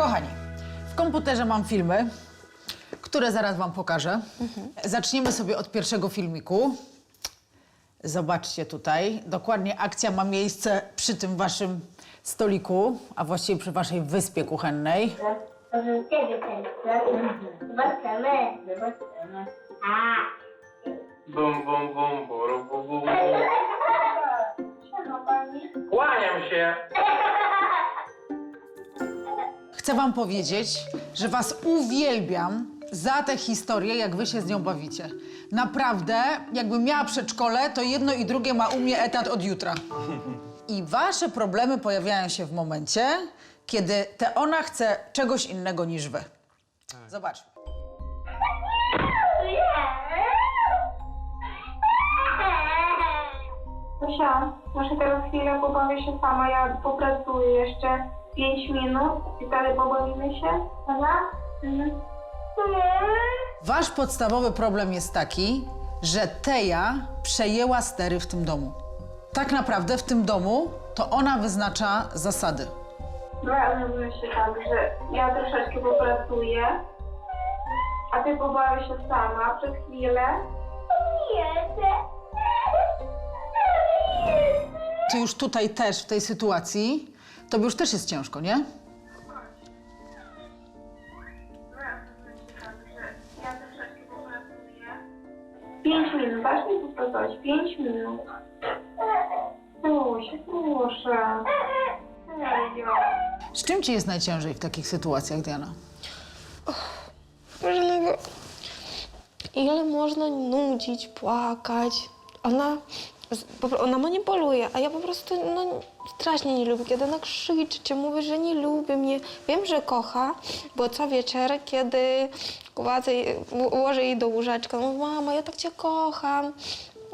Kochani, w komputerze mam filmy, które zaraz wam pokażę. Zaczniemy sobie od pierwszego filmiku. Zobaczcie tutaj. Dokładnie akcja ma miejsce przy tym waszym stoliku, a właściwie przy waszej wyspie kuchennej. Zobaczymy. Zobaczymy. A. Bum, bum, bum, bum. Chcę wam powiedzieć, że was uwielbiam za tę historię, jak wy się z nią bawicie. Naprawdę, jakbym miała przedszkole, to jedno i drugie ma u mnie etat od jutra. I wasze problemy pojawiają się w momencie, kiedy Teona chce czegoś innego niż wy. Zobaczmy. Zosia, może teraz chwilę pobawię się sama, ja popracuję jeszcze 5 minut i wtedy pobawimy się? Dobra? Mhm. Wasz podstawowy problem jest taki, że Teja przejęła stery w tym domu. Tak naprawdę w tym domu to ona wyznacza zasady. Bawimy się tak, że ja troszeczkę popracuję, a ty pobawię się sama przez chwilę. Ty już tutaj też, w tej sytuacji, to już też jest ciężko, nie? 5 minut, zacznij popracować, 5 minut. Proszę, proszę. Z czym ci jest najciężej w takich sytuacjach, Diana? Ile można nudzić, płakać? Ona, ona manipuluje, a ja po prostu no, strasznie nie lubię, kiedy ona krzyczy, czy mówi, że nie lubi mnie. Wiem, że kocha, bo co wieczór, kiedy u- ułożę jej do łóżeczka, mówi, mama, ja tak cię kocham.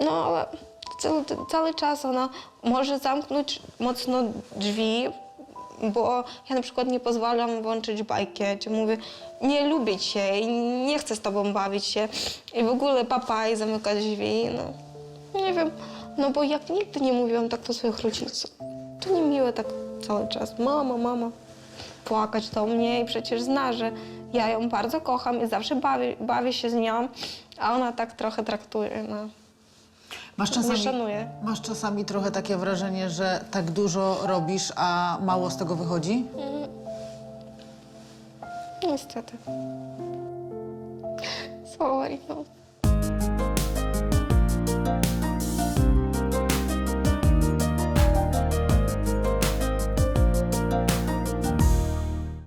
No, ale cały, cały czas ona może zamknąć mocno drzwi, bo ja na przykład nie pozwalam włączyć bajki, czy mówię, nie lubię cię i nie chcę z tobą bawić się i w ogóle papa i zamyka drzwi, no nie wiem, no bo jak nigdy nie mówiłam tak do swoich rodziców, to nie miłe tak cały czas, mama, mama, płakać do mnie i przecież zna, że ja ją bardzo kocham i zawsze bawię, bawię się z nią, a ona tak trochę traktuje, no. Masz Nie czasami, szanuję. masz czasami trochę takie wrażenie, że tak dużo robisz, a mało z tego wychodzi? Niestety. Sorry, no.